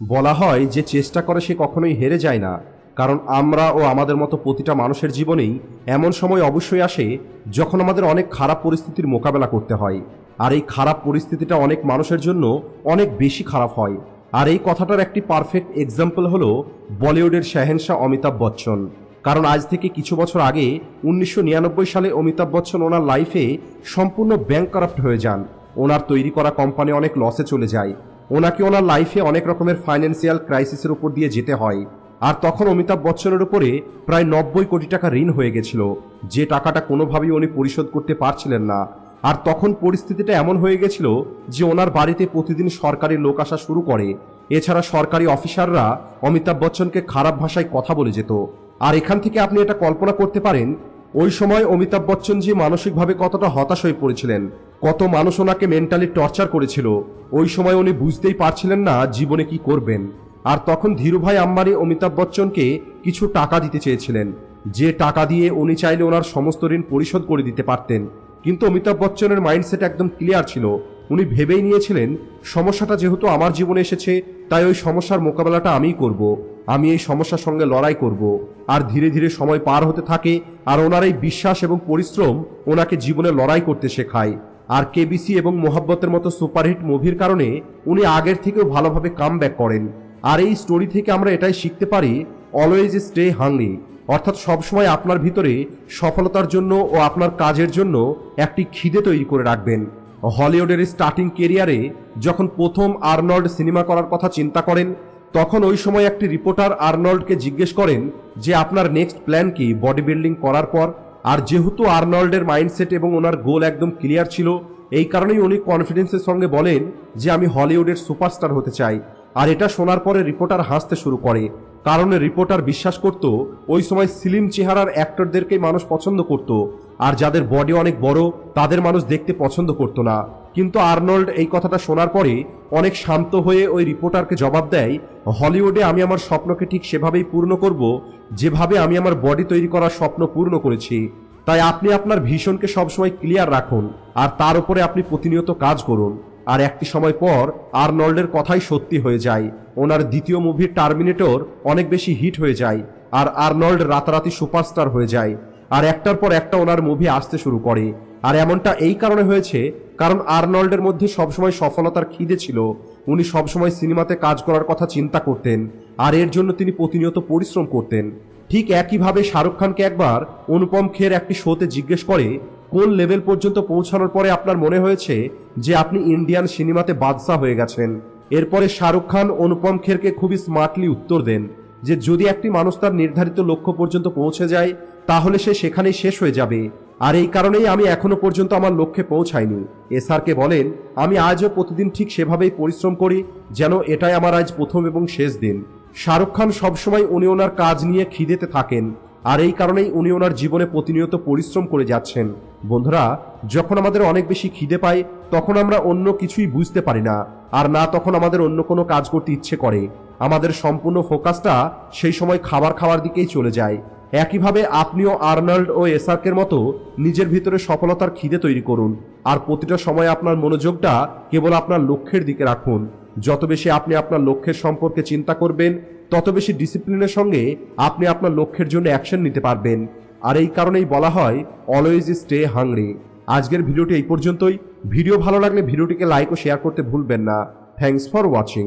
বলা হয় যে চেষ্টা করে সে কখনোই হেরে যায় না, কারণ আমরা ও আমাদের মতো প্রতিটা মানুষের জীবনেই এমন সময় অবশ্যই আসে যখন আমাদের অনেক খারাপ পরিস্থিতির মোকাবেলা করতে হয়। আর এই খারাপ পরিস্থিতিটা অনেক মানুষের জন্য অনেক বেশি খারাপ হয়। আর এই কথাটার একটি পারফেক্ট এক্সাম্পল হলো বলিউডের শাহেনশাহ অমিতাভ বচ্চন। কারণ আজ থেকে কিছু বছর আগে উনিশশো নিরানব্বই সালে অমিতাভ বচ্চন ওনার লাইফে সম্পূর্ণ ব্যাংক কারাপ্ট হয়ে যান। ওনার তৈরি করা কোম্পানি অনেক লসে চলে যায়। ওনাকে ওনার লাইফে অনেক রকমের ফাইন্যান্সিয়াল ক্রাইসিসের উপর দিয়ে যেতে হয়। আর তখন অমিতাভ বচ্চনের উপরে প্রায় নব্বই কোটি টাকা ঋণ হয়ে গেছিল। যে টাকাটা কোনোভাবেই উনি পরিশোধ করতে পারছিলেন না। আর তখন পরিস্থিতিটা এমন হয়ে গেছিল যে ওনার বাড়িতে প্রতিদিন সরকারি লোক আসা শুরু করে। এছাড়া সরকারি অফিসাররা অমিতাভ বচ্চনকে খারাপ ভাষায় কথা বলে যেত। আর এখান থেকে আপনি এটা কল্পনা করতে পারেন ওই সময় অমিতাভ বচ্চন যে মানসিকভাবে কতটা হতাশ হয়ে পড়েছিলেন, কত মানুষ ওনাকে মেন্টালি টর্চার করেছিল, ওই সময় উনি বুঝতেই পারছিলেন না জীবনে কি করবেন আর তখন ধীরুভাই আম্বানি অমিতাভ বচ্চনকে কিছু টাকা দিতে চেয়েছিলেন, যে টাকা দিয়ে উনি চাইলে ওনার সমস্ত ঋণ পরিশোধ করে দিতে পারতেন কিন্তু অমিতাভ বচ্চনের মাইন্ডসেট একদম ক্লিয়ার ছিল, উনি ভেবেই নিয়েছিলেন, সমস্যাটা যেহেতু আমার জীবনে এসেছে, তাই ওই সমস্যার মোকাবেলাটা আমিই করব। আমি এই সমস্যার সঙ্গে লড়াই করব। আর ধীরে ধীরে সময় পার হতে থাকে, আর ওনার এই বিশ্বাস এবং পরিশ্রম ওনাকে জীবনে লড়াই করতে শেখায়। আর কেবিসি এবং মোহাব্বতের মতো সুপারহিট মুভির কারণে উনি আগের থেকেও ভালোভাবে কাম করেন। আর এই স্টোরি থেকে আমরা এটাই শিখতে পারি, অলওয়েজ স্টে হাংরি অর্থাৎ সবসময় আপনার ভিতরে সফলতার জন্য ও আপনার কাজের জন্য একটি খিদে তৈরি করে রাখবেন। হলিউডের স্টার্টিং কেরিয়ারে যখন প্রথম আর্নল্ড সিনেমা করার কথা চিন্তা করেন তখন ওই সময় একটি রিপোর্টার আর্নল্ডকে জিজ্ঞেস করেন যে আপনার নেক্সট প্ল্যান কি বডি বিল্ডিং করার পর? আর যেহেতু আর্নল্ডের মাইন্ডসেট এবং ওনার গোল একদম ক্লিয়ার ছিল, এই কারণেই উনি কনফিডেন্সের সঙ্গে বলেন যে আমি হলিউডের সুপারস্টার হতে চাই। আর এটা শোনার পরে রিপোর্টার হাসতে শুরু করে। কারণ রিপোর্টার বিশ্বাস করত, ওই সময় সিলিম চেহারার অ্যাক্টরদেরকেই মানুষ পছন্দ করত। আর যাদের বডি অনেক বড়, তাদের মানুষ দেখতে পছন্দ করতো না। কিন্তু আর্নল্ড এই কথাটা শোনার পরে অনেক শান্ত হয়ে ওই রিপোর্টারকে জবাব দেয়, হলিউডে আমি আমার স্বপ্নকে ঠিক সেভাবেই পূর্ণ করব, যেভাবে আমি আমার বডি তৈরি করার স্বপ্ন পূর্ণ করেছি। তাই আপনি আপনার ভীষণকে সবসময় ক্লিয়ার রাখুন, আর তার উপরে আপনি প্রতিনিয়ত কাজ করুন। আর একটি সময় পর আর্নল্ডের কথাই সত্যি হয়ে যায়। ওনার দ্বিতীয় মুভির টার্মিনেটর অনেক বেশি হিট হয়ে যায়, আর আর্নল্ড রাতারাতি সুপারস্টার হয়ে যায়। আর একটার পর একটা ওনার মুভি আসতে শুরু করে। আর এমনটা এই কারণে হয়েছে, কারণ আর্নল্ডের মধ্যে সবসময় সফলতার খিদে ছিল। উনি সবসময় সিনেমাতে কাজ করার কথা চিন্তা করতেন, আর এর জন্য তিনি প্রতিনিয়ত পরিশ্রম করতেন। ঠিক একইভাবে শাহরুখ খানকে একবার অনুপম খের একটি শোতে জিজ্ঞেস করে, কোন লেভেল পর্যন্ত পৌঁছানোর পরে আপনার মনে হয়েছে যে আপনি ইন্ডিয়ান সিনেমাতে বাদশাহ হয়ে গেছেন? এরপরে শাহরুখ খান অনুপম খেরকে খুবই স্মার্টলি উত্তর দেন যে, যদি একটি মানুষ তার নির্ধারিত লক্ষ্য পর্যন্ত পৌঁছে যায় তাহলে সে সেখানেই শেষ হয়ে যাবে। আর এই কারণেই আমি এখনও পর্যন্ত আমার লক্ষ্যে পৌঁছাইনি। এসআরকে বলেন, আমি আজও প্রতিদিন ঠিক সেভাবেই পরিশ্রম করি, যেন এটাই আমার আজ প্রথম এবং শেষ দিন। শাহরুখ খান সবসময় উনি ওনার কাজ নিয়ে খিদেতে থাকেন, আর এই কারণেই উনি ওনার জীবনে প্রতিনিয়ত পরিশ্রম করে যাচ্ছেন। বন্ধুরা, যখন আমাদের অনেক বেশি খিদে পাই তখন আমরা অন্য কিছুই বুঝতে পারি না, আর না তখন আমাদের অন্য কোনো কাজ করতে ইচ্ছে করে। আমাদের সম্পূর্ণ ফোকাসটা সেই সময় খাবার খাওয়ার দিকেই চলে যায়। একইভাবে আপনিও আর্নল্ড ও এসার্কের মতো নিজের ভিতরে সফলতার খিদে তৈরি করুন। আর প্রতিটা সময় আপনার মনোযোগটা কেবল আপনার লক্ষ্যের দিকে রাখুন। যত বেশি আপনি আপনার লক্ষ্যের সম্পর্কে চিন্তা করবেন, তত বেশি ডিসিপ্লিনের সঙ্গে আপনি আপনার লক্ষ্যের জন্য অ্যাকশন নিতে পারবেন। আর এই কারণেই বলা হয়, অলওয়েজ স্টে হাংরি আজকের ভিডিওটি এই পর্যন্তই। ভিডিও ভালো লাগলে ভিডিওটিকে লাইক ও শেয়ার করতে ভুলবেন না। Thanks for watching.